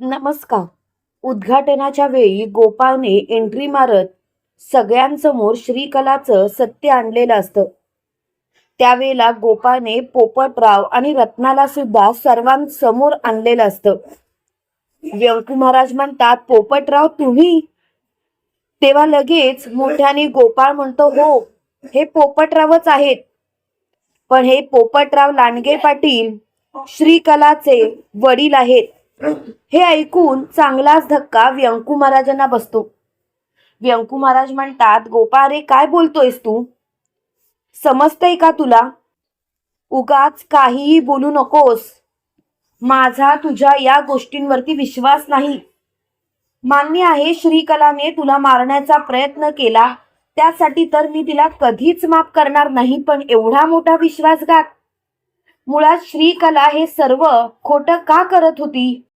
नमस्कार. उद्घाटनाच्या वेळी गोपाळने एंट्री मारत सगळ्यांसमोर श्रीकलाचं सत्य आणलेलं असतं. त्यावेळेला गोपाळने पोपटराव आणि रत्नाला सुद्धा सर्वांसमोर आणलेलं असतं. व्यंकू महाराज म्हणतात पोपटराव तुम्ही? तेव्हा लगेच मोठ्याने गोपाळ म्हणतो हो हे पोपटरावच आहेत. पण हे पोपटराव लांडगे पाटील श्रीकलाचे वडील आहेत. हे ऐकून चांगलाच धक्का व्यंकू महाराजांना बसतो. व्यंकू महाराज म्हणतात गोपाळ रे काय बोलतोयस तू? समजतंय का तुला? उगाच काहीही बोलू नकोस. माझा तुझ्या या गोष्टींवरती विश्वास नाही. मान्य आहे श्रीकलाने तुला मारण्याचा प्रयत्न केला. त्यासाठी तर मी तिला कधीच माफ करणार नाही पण एवढा मोठा विश्वासघात. मुळात श्रीकला हे सर्व खोटं का करत होती?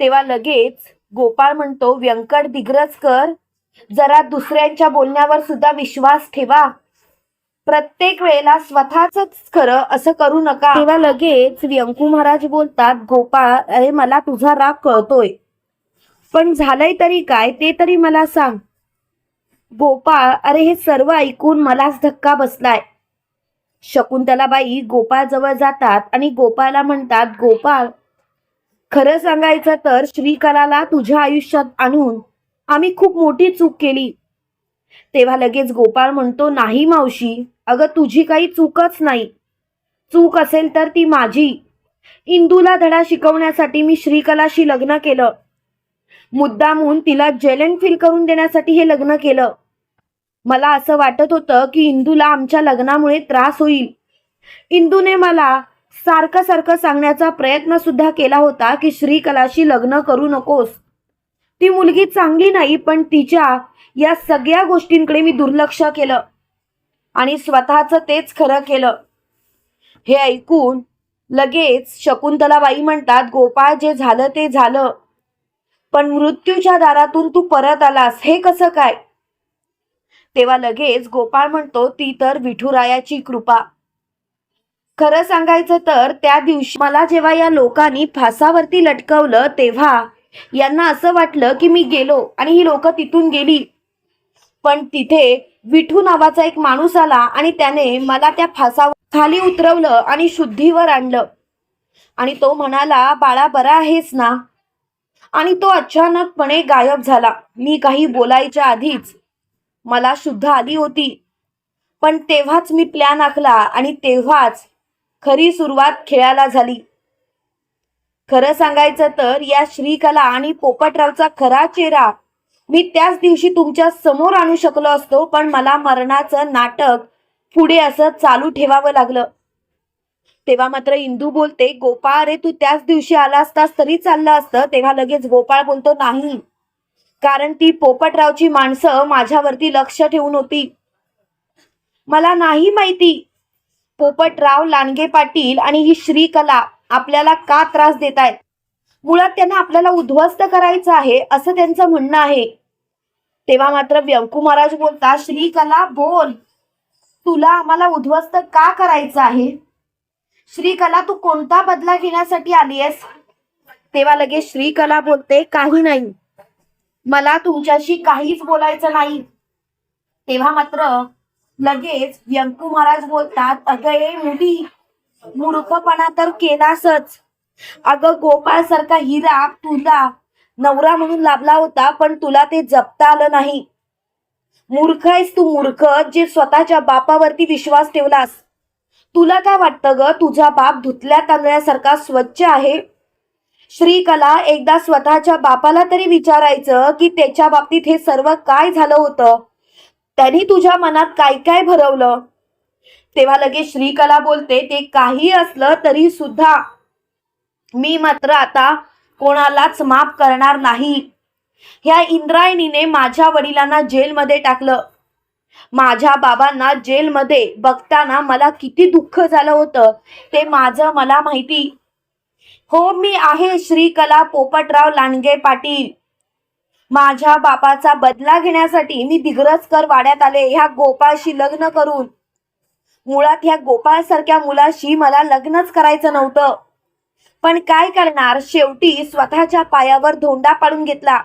तेव्हा लगेच गोपाळ म्हणतो व्यंकट दिग्रजकर जरा दुसऱ्यांच्या बोलण्यावर सुद्धा विश्वास ठेवा. प्रत्येक वेळेला स्वतःच खरं असं करू नका. तेव्हा लगेच व्यंकू महाराज बोलतात गोपाळ अरे मला तुझा राग कळतोय. पण झालंय तरी काय ते तरी मला सांग. गोपाळ अरे हे सर्व ऐकून मलाच धक्का बसलाय. शकुंतलाबाई गोपाळ जवळ जातात आणि गोपाळला म्हणतात गोपाळ खरं सांगायचं तर श्रीकलाला तुझ्या आयुष्यात आणून आम्ही खूप मोठी चूक केली. तेव्हा लगेच गोपाळ म्हणतो नाही मावशी अगं तुझी काही चूकच नाही. चूक असेल तर ती माझी. इंदूला धडा शिकवण्यासाठी मी श्रीकलाशी लग्न केलं. मुद्दामून तिला जेलन फील करून देण्यासाठी हे लग्न केलं. मला असं वाटत होतं की इंदूला आमच्या लग्नामुळे त्रास होईल. इंदूने मला सारखं सारखं सांगण्याचा प्रयत्न सुद्धा केला होता की श्रीकलाशी लग्न करू नकोस. ती मुलगी चांगली नाही पण तिच्या या सगळ्या गोष्टींकडे मी दुर्लक्ष केलं. आणि स्वतःचं तेच खरं केलं. हे ऐकून लगेच शकुंतलाबाई म्हणतात गोपाळ जे झालं ते झालं. पण मृत्यूच्या दारातून तू परत आलास. हे कसं काय? तेव्हा लगेच गोपाळ म्हणतो ती तर विठुरायाची कृपा. खरं सांगायचं तर त्या दिवशी मला जेव्हा या लोकांनी फासावरती लटकवलं तेव्हा यांना असं वाटलं की मी गेलो आणि ही लोक तिथून गेली. पण तिथे विठू नावाचा एक माणूस आला आणि त्याने मला त्या फासावर खाली उतरवलं आणि शुद्धीवर आणलं. आणि तो म्हणाला बाळा बरा आहेस ना? आणि तो अचानकपणे गायब झाला. मी काही बोलायच्या आधीच मला शुद्ध आली होती. पण तेव्हाच मी प्लॅन आखला आणि तेव्हाच खरी सुरुवात खेळाला झाली. खरं सांगायचं तर या श्रीकला आणि पोपटरावचा खरा चेहरा मी त्याच दिवशी तुमच्यासमोर आणू शकलो असतो पण मला मरणाचं नाटक पुढे असं चालू ठेवावं लागलं. तेव्हा मात्र इंदू बोलते गोपाळ रे तू त्याच दिवशी आला असतास तरी चाललं असतं तेव्हा लगेच गोपाळ बोलतो नाही कारण ती पोपटरावची माणसं माझ्यावरती लक्ष ठेवून होती. मला नाही माहिती पोपटराव लांडगे पाटील आणि ही श्रीकला आपल्याला का त्रास देत आहेत मुळात त्यांना आपल्याला उद्ध्वस्त करायचं आहे असं त्यांचं म्हणणं आहे. तेव्हा मात्र व्यंकू महाराज बोलता श्रीकला बोल. तुला आम्हाला उद्ध्वस्त का करायचं आहे? श्रीकला तू कोणता बदला घेण्यासाठी आली आहेस तेव्हा लगेच श्रीकला बोलते काही नाही. मला तुमच्याशी काहीच बोलायचं नाही. तेव्हा मात्र लगेच व्यंकू महाराज बोलतात अगं ए मुली मूर्खपणा तर केलासच. अगं गोपाळ सारखा हिरा तुला नवरा म्हणून लाभला होता पण तुला ते जपता आलं नाही. मूर्ख आहेस तू मूर्ख जे स्वतःच्या बापावरती विश्वास ठेवलास. तुला काय वाटतं ग? तुझा बाप धुतल्या तांदळ्यासारखा स्वच्छ आहे. श्रीकला एकदा स्वतःच्या बापाला तरी विचारायचं की त्याच्या बाबतीत हे सर्व काय झालं होतं? त्यांनी तुझ्या मनात काय काय भरवलं? तेव्हा लगेच श्रीकला बोलते ते काही असलं तरी सुद्धा मी मात्र आता कोणालाच माफ करणार नाही. ह्या इंद्रायणीने माझ्या वडिलांना जेलमध्ये टाकलं. माझ्या बाबांना जेलमध्ये बघताना मला किती दुःख झालं होतं ते माझं मला माहिती. हो मी आहे श्रीकला पोपटराव लांडगे पाटील. माझ्या बापाचा बदला घेण्यासाठी मी दिग्रजकर वाड्यात आले. ह्या गोपाळशी लग्न करून. मुळात ह्या गोपाळ सारख्या मुलाशी मला लग्नच करायचं नव्हतं. पण काय करणार? शेवटी स्वतःच्या पायावर धोंडा पाडून घेतला.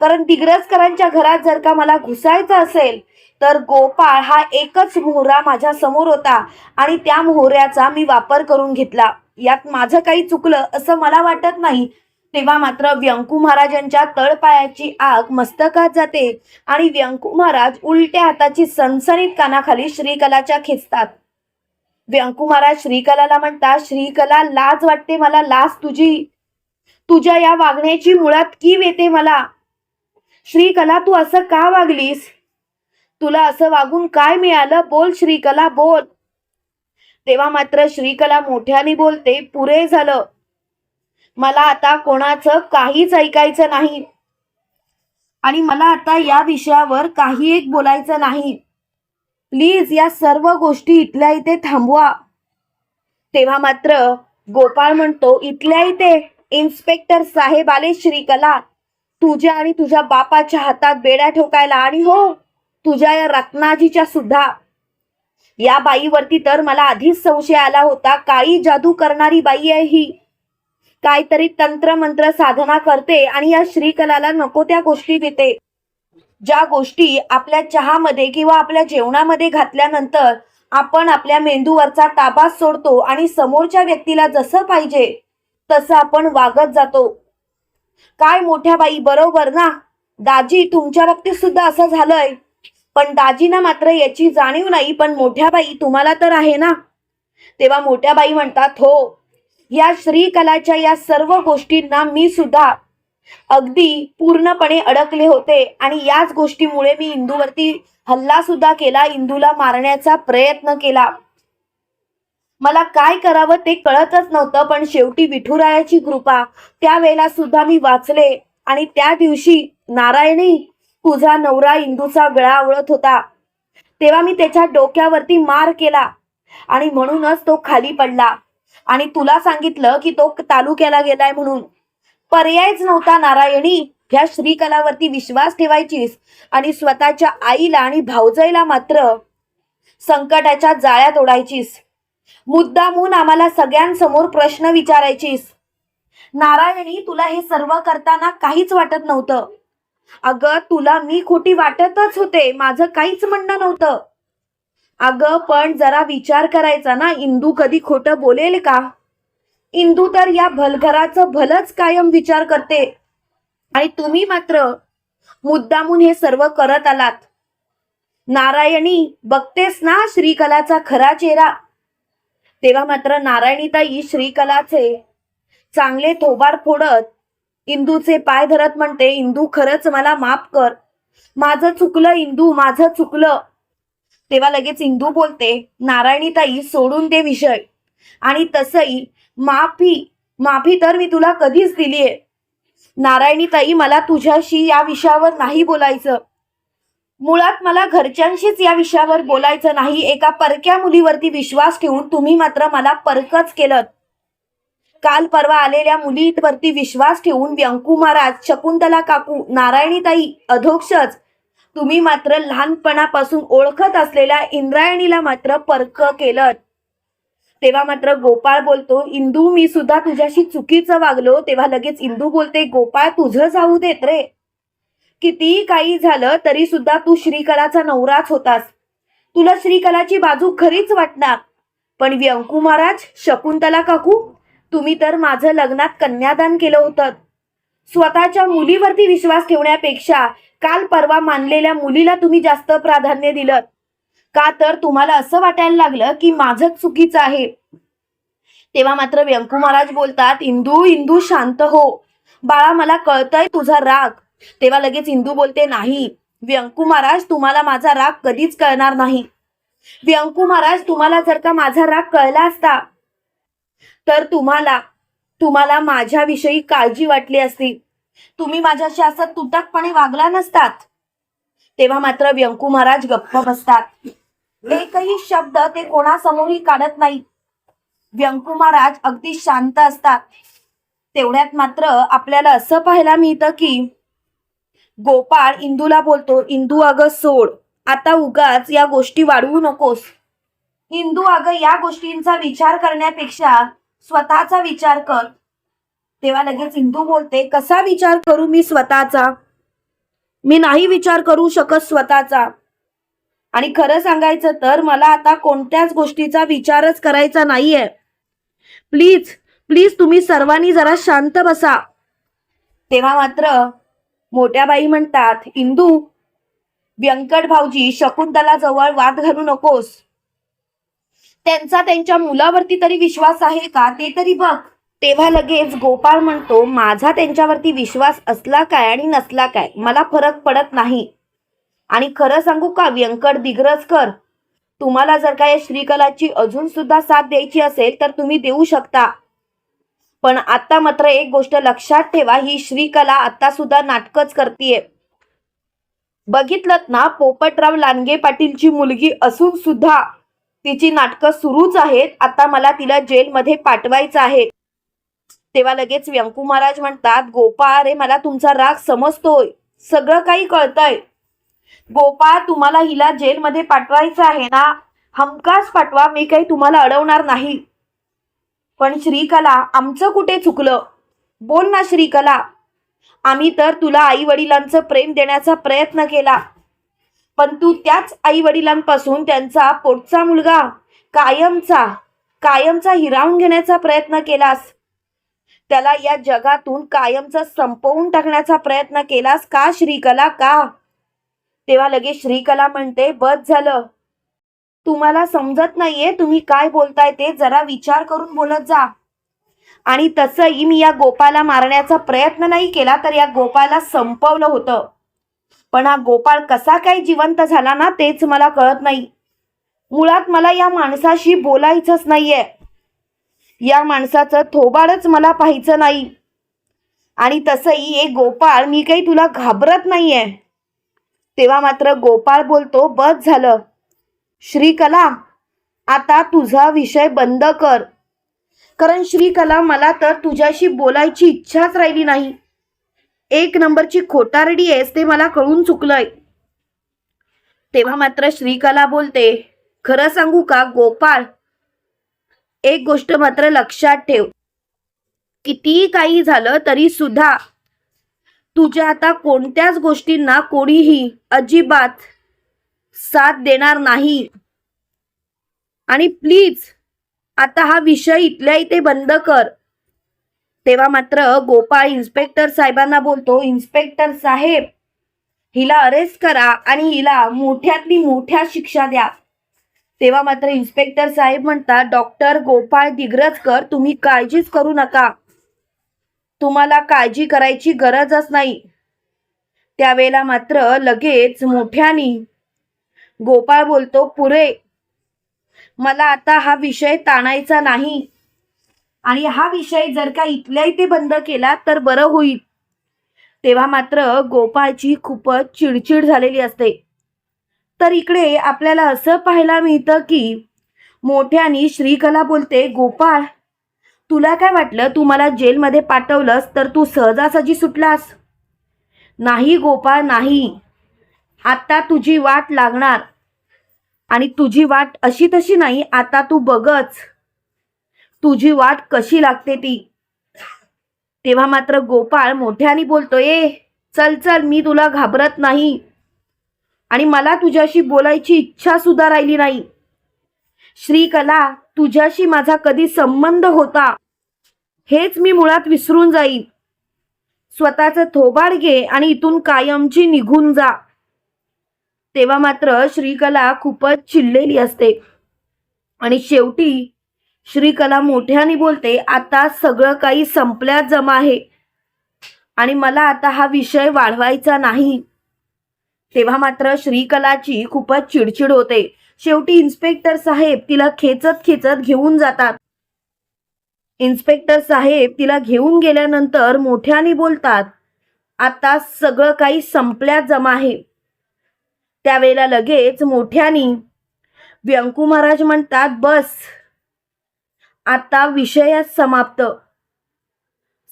कारण दिग्रजकरांच्या घरात जर का मला घुसायचं असेल तर गोपाळ हा एकच मोहरा माझ्यासमोर होता आणि त्या मोहऱ्याचा मी वापर करून घेतला. यात माझं काही चुकलं असं मला वाटत नाही. तेव्हा मात्र व्यंकू महाराजांच्या तळपायाची आग मस्तकात जाते आणि व्यंकू महाराज उलट्या हाताची सणसणीत कानाखाली श्रीकलाच्या खेचतात. व्यंकू महाराज श्रीकलाला म्हणतात श्रीकला लाज वाटते मला लाज तुझी. तुझ्या या वागण्याची मुळात कीव येते मला. श्रीकला तू असं का वागलीस? तुला असं वागून काय मिळालं? बोल श्रीकला बोल. तेव्हा मात्र श्रीकला मोठ्याने बोलते पुरे झालं. मला आता कोणाचं काहीच ऐकायचं नाही. आणि मला आता या विषयावर काही एक बोलायचं नाही. प्लीज या सर्व गोष्टी इथल्या इथे थांबवा. तेव्हा मात्र गोपाळ म्हणतो इथल्या इथे इन्स्पेक्टर साहेब आले श्रीकला. तुझ्या आणि तुझ्या बापाच्या हातात बेड्या ठोकायला आणि हो तुझ्या या रत्नाजीच्या सुद्धा. या बाईवरती तर मला आधीच संशय आला होता काळी जादू करणारी बाई आहे ही. काहीतरी तंत्र मंत्र साधना करते आणि या श्रीकलाला नको त्या गोष्टी देते. ज्या गोष्टी आपल्या चहामध्ये किंवा आपल्या जेवणामध्ये घातल्यानंतर आपण आपल्या मेंदूवरचा ताबा सोडतो आणि समोरच्या व्यक्तीला जसं पाहिजे तसं आपण वागत जातो. काय मोठ्या बाई बरोबर ना? दाजी तुमच्या बाबतीत सुद्धा असं झालंय. पण दाजीना मात्र याची जाणीव नाही पण मोठ्या बाई तुम्हाला तर आहे ना? तेव्हा मोठ्या बाई म्हणतात हो या श्रीकलाच्या या सर्व गोष्टींना मी सुद्धा अगदी पूर्णपणे अडकले होते आणि याच गोष्टीमुळे मी इंदूवरती हल्ला सुद्धा केला इंदूला मारण्याचा प्रयत्न केला. मला काय करावं ते कळतच नव्हतं पण शेवटी विठुरायाची कृपा त्यावेळेला सुद्धा मी वाचले आणि त्या दिवशी नारायणी तुझा नवरा इंदूचा गळा आवळत होता. तेव्हा मी त्याच्या डोक्यावरती मार केला आणि म्हणूनच तो खाली पडला. आणि तुला सांगितलं की तो तालुक्याला गेलाय म्हणून. पर्यायच नव्हता नारायणी. ह्या श्रीकलावरती विश्वास ठेवायचीस आणि स्वतःच्या आईला आणि भाऊजाईला मात्र संकटाच्या जाळ्यात ओढायचीस. मुद्दामून आम्हाला सगळ्यांसमोर प्रश्न विचारायचीस. नारायणी तुला हे सर्व करताना काहीच वाटत नव्हतं. अगं तुला मी खोटी वाटतच होते. माझं काहीच म्हणणं नव्हतं. अगं पण जरा विचार करायचा ना इंदू कधी खोटं बोलेल का? इंदू तर या भलघराचं भलच कायम विचार करते. आणि तुम्ही मात्र मुद्दामून हे सर्व करत आलात. नारायणी बघतेस ना श्रीकलाचा खरा चेहरा? तेव्हा मात्र नारायणीताई श्रीकलाचे चांगले थोबार फोडत इंदूचे पाय धरत म्हणते इंदू खरंच मला माफ कर. माझं चुकलं इंदू माझं चुकलं. तेव्हा लगेच इंदू बोलते नारायणीताई सोडून ते विषय आणि तसही माफी माफी तर मी तुला कधीच दिलीये. नारायणीताई मला तुझ्याशी या विषयावर नाही बोलायचं. मुळात मला घरच्यांशीच या विषयावर बोलायचं नाही. एका परक्या मुलीवरती विश्वास ठेवून तुम्ही मात्र मला परकच केलं काल परवा आलेल्या मुलीवरती विश्वास ठेवून व्यंकू महाराज शकुंतला काकू नारायणीताई अधोक्षच. तुम्ही मात्र लहानपणापासून ओळखत असलेल्या इंद्रायणीला मात्र परक केलं. तेव्हा मात्र गोपाळ बोलतो इंदू मी सुद्धा तुझ्याशी चुकीचं वागलो. तेव्हा लगेच इंदू बोलते गोपाळ तुझं जाऊ देत रे. कितीही काही झालं तरी सुद्धा तू श्रीकलाचा नवराच होतास. तुला श्रीकलाची बाजू खरीच वाटणार. पण व्यंकू महाराज शकुंतला काकू तुम्ही तर माझं लग्नात कन्यादान केलं होतं. स्वतःच्या मुलीवरती विश्वास ठेवण्यापेक्षा काल परवा मानलेल्या मुलीला तुम्ही जास्त प्राधान्य दिलं. का तर तुम्हाला असं वाटायला लागलं की माझंच चुकीचं आहे. तेव्हा मात्र व्यंकू महाराज बोलतात इंदू इंदू शांत हो. बाळा मला कळतंय तुझा राग. तेव्हा लगेच इंदू बोलते नाही व्यंकू महाराज तुम्हाला माझा राग कधीच कळणार नाही. व्यंकू महाराज तुम्हाला जर का माझा राग कळला असता तर तुम्हाला तुम्हाला माझ्याविषयी काळजी वाटली असती. तुम्ही माझ्याशी असं तुटकपणे वागला नसतात. तेव्हा मात्र व्यंकू महाराज गप्प बसतात. एकही शब्द ते कोणासमोरही काढत नाही. व्यंकू महाराज अगदी शांत असतात. तेवढ्यात मात्र आपल्याला असं पाहायला मिळतं की गोपाळ इंदूला बोलतो इंदू अगं सोड आता उगाच या गोष्टी वाढवू नकोस. इंदू अगं या गोष्टींचा विचार करण्यापेक्षा स्वतःचा विचार कर. तेव्हा लगेच इंदू बोलते कसा विचार करू मी स्वतःचा? मी नाही विचार करू शकत स्वतःचा. आणि खरं सांगायचं तर मला आता कोणत्याच गोष्टीचा विचारच करायचा नाहीये. प्लीज प्लीज तुम्ही सर्वांनी जरा शांत बसा. तेव्हा मात्र मोठ्या बाई म्हणतात इंदू व्यंकट भाऊजी शकुंतला जवळ वाद घालू नकोस. त्यांचा त्यांच्या मुलावरती तरी विश्वास आहे का? ते तरी बघ. तेव्हा लगेच गोपाळ म्हणतो माझा त्यांच्यावरती विश्वास असला काय आणि नसला काय? मला फरक पडत नाही. आणि खरं सांगू का व्यंकट दिग्रजकर? तुम्हाला जर काय या श्रीकलाची अजून सुद्धा साथ द्यायची असेल तर तुम्ही देऊ शकता. पण आता मात्र एक गोष्ट लक्षात ठेवा ही श्रीकला आता सुद्धा नाटकच करतीये. बघितलं ना पोपटराव लांडगे पाटीलची मुलगी असून सुद्धा. तिची नाटकं सुरूच आहेत. आता मला तिला जेलमध्ये पाठवायचं आहे. तेव्हा लगेच व्यंकू महाराज म्हणतात गोपाळ रे मला तुमचा राग समजतोय. सगळं काही कळतंय. गोपाळ तुम्हाला हिला जेलमध्ये पाठवायचं आहे ना? हमखास पाठवा मी काही तुम्हाला अडवणार नाही. पण श्रीकला आमचं कुठे चुकलं? बोल ना श्रीकला. आम्ही तर तुला आई वडिलांचं प्रेम देण्याचा प्रयत्न केला. पण तू त्याच आई वडिलांपासून त्यांचा पोटचा मुलगा कायमचा कायमचा हिरावून घेण्याचा प्रयत्न केलास? त्याला या जगातून कायमचा संपवून टाकण्याचा प्रयत्न केलास का श्रीकला? का? तेव्हा लगेच श्रीकला म्हणते बस झालं. तुम्हाला समजत नाहीये तुम्ही काय बोलताय ते जरा विचार करून बोलत जा. आणि तसंही मी या गोपाला मारण्याचा प्रयत्न नाही केला तर या गोपाला संपवलं होतं. पण हा गोपाळ कसा काय जिवंत झाला ना तेच मला कळत नाही. मुळात मला या माणसाशी बोलायचंच नाहीये. या माणसाचं थोबाडच मला पाहायचं नाही. आणि तसंही ए गोपाळ मी काही तुला घाबरत नाहीये. तेव्हा मात्र गोपाळ बोलतो बस झालं. श्रीकला आता तुझा विषय बंद कर. कारण श्रीकला मला तर तुझ्याशी बोलायची इच्छाच राहिली नाही. एक नंबरची खोटारडी आहेस ते मला कळून चुकलंय. तेव्हा मात्र श्रीकला बोलते खरं सांगू का गोपाळ? एक गोष्ट मात्र लक्षात ठेव. कितीही काही झालं तरी सुद्धा तुझ्या आता कोणत्याच गोष्टींना कोणीही अजिबात साथ देणार नाही. आणि प्लीज आता हा विषय इथल्या इथे बंद कर. तेव्हा मात्र गोपाळ इन्स्पेक्टर साहेबांना बोलतो इन्स्पेक्टर साहेब हिला अरेस्ट करा आणि हिला मोठ्यातली मोठ्या शिक्षा द्या. तेव्हा मात्र इन्स्पेक्टर साहेब म्हणतात डॉक्टर गोपाळ दिग्रजकर तुम्ही काळजीच करू नका. तुम्हाला काळजी करायची गरजच नाही. त्यावेळेला मात्र लगेच मोठ्यानी गोपाळ बोलतो पुरे मला आता हा विषय ताणायचा नाही. आणि हा विषय जर का इथल्या इथे बंद केला तर बरं होईल. तेव्हा मात्र गोपाळची खूपच चिडचिड झालेली असते. तर इकडे आपल्याला असं पाहायला मिळतं की मोठ्यानी श्रीकला बोलते गोपाळ तुला काय वाटलं? तू मला जेलमध्ये पाठवलंस तर तू सहजासहजी सुटलास. नाही गोपाळ नाही. आता तुझी वाट लागणार. आणि तुझी वाट अशी तशी नाही आता तू बघच. तुझी वाट कशी लागते ती? तेव्हा मात्र गोपाळ मोठ्याने बोलतो ए चल चल मी तुला घाबरत नाही. आणि मला तुझ्याशी बोलायची इच्छा सुद्धा राहिली नाही. श्रीकला तुझ्याशी माझा कधी संबंध होता? हेच मी मुळात विसरून जाईन. स्वतःचं थोबाड घे आणि इथून कायमची निघून जा. तेव्हा मात्र श्रीकला खूपच चिडलेली असते. आणि शेवटी श्रीकला मोठ्याने बोलते आता सगळं काही संपल्यात जमा आहे. आणि मला आता हा विषय वाढवायचा नाही. तेव्हा मात्र श्रीकलाची खूपच चिडचिड होते. शेवटी इन्स्पेक्टर साहेब तिला खेचत खेचत घेऊन जातात. इन्स्पेक्टर साहेब तिला घेऊन गेल्यानंतर मोठ्याने बोलतात आता सगळं काही संपल्यात जमा आहे. त्यावेळेला लगेच मोठ्यानी व्यंकू महाराज म्हणतात बस. आता विषयच समाप्त.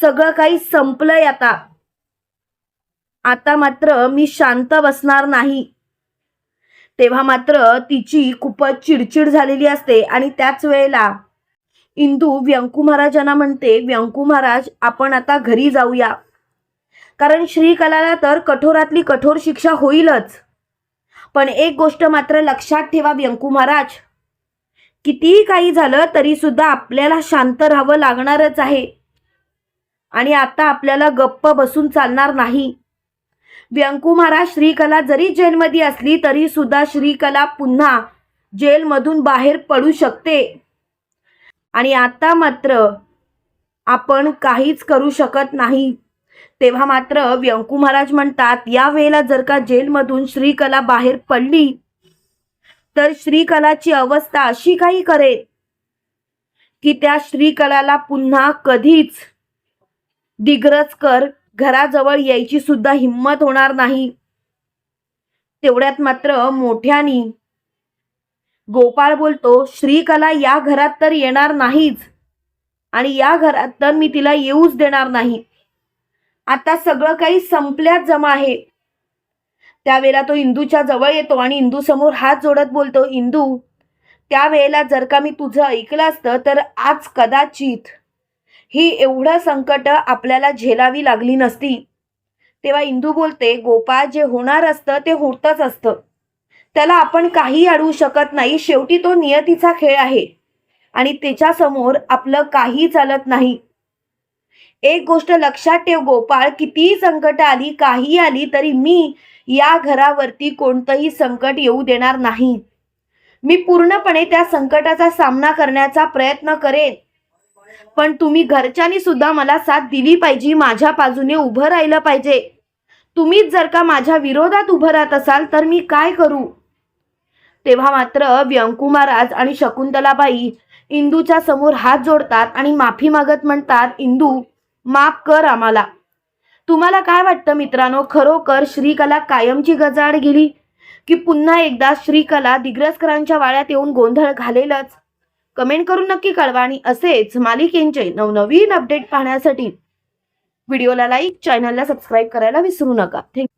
सगळं काही संपलंय आता. आता मात्र मी शांत बसणार नाही. तेव्हा मात्र तिची खूपच चिडचिड झालेली असते आणि त्याच वेळेला इंदू व्यंकू महाराजांना म्हणते व्यंकू महाराज आपण आता घरी जाऊया. कारण श्रीकलाला तर कठोरातली कठोर शिक्षा होईलच. पण एक गोष्ट मात्र लक्षात ठेवा व्यंकू महाराज कितीही काही झालं तरी सुद्धा आपल्याला शांत राहावं लागणारच आहे. आणि आता आपल्याला गप्प बसून चालणार नाही. व्यंकुमारा महाराज श्रीकला जरी जेलमध्ये असली तरी सुद्धा श्रीकला पुन्हा जेलमधून बाहेर पडू शकते. आणि आता मात्र आपण काहीच करू शकत नाही. तेव्हा मात्र व्यंकू महाराज म्हणतात या वेळेला जर का जेलमधून श्रीकला बाहेर पडली तर श्रीकलाची अवस्था अशी काही करेल की त्या श्रीकलाला पुन्हा कधीच दिग्रजकर घराजवळ यायची सुद्धा हिंमत होणार नाही. तेवढ्यात मात्र मोठ्यानी गोपाळ बोलतो श्रीकला या घरात तर येणार नाहीच आणि या घरात तर मी तिला येऊच देणार नाही. आता सगळं काही संपल्यात जमा आहे. त्यावेळेला तो इंदूच्या जवळ येतो आणि इंदू समोर हात जोडत बोलतो इंदू त्यावेळेला जर का मी तुझं ऐकलं असतं तर आज कदाचित ही एवढं संकट आपल्याला झेलावी लागली नसती. तेव्हा इंदू बोलते गोपाळ जे होणार असतं ते होतच असतं. त्याला आपण काही अडवू शकत नाही. शेवटी तो नियतीचा खेळ आहे आणि त्याच्यासमोर आपलं काही चालत नाही. एक गोष्ट लक्षात ठेव गोपाळ कितीही संकट आली काही आली तरी मी या घरावरती कोणतंही संकट येऊ देणार नाही. मी पूर्णपणे त्या संकटाचा सामना करण्याचा प्रयत्न करेन. पण तुम्ही घरच्यांनी सुद्धा मला साथ दिली पाहिजे माझ्या बाजूने उभं राहिलं पाहिजे. तुम्हीच जर का माझ्या विरोधात उभं राहत असाल तर मी काय करू? तेव्हा मात्र व्यंकुमाराज आणि शकुंतलाबाई इंदूच्या समोर हात जोडतात आणि माफी मागत म्हणतात इंदू माफ कर आम्हाला. तुम्हाला काय वाटतं मित्रांनो? खरोखर श्रीकला कायमची गजाड गेली? की पुन्हा एकदा श्रीकला दिग्रसकरांच्या वाळ्यात येऊन गोंधळ घालेलच? कमेंट करून नक्की कळवा आणि असेच मालिकेंचे नवनवीन अपडेट पाहण्यासाठी व्हिडिओला लाईक चॅनलला सबस्क्राईब करायला विसरू नका. थँक्यू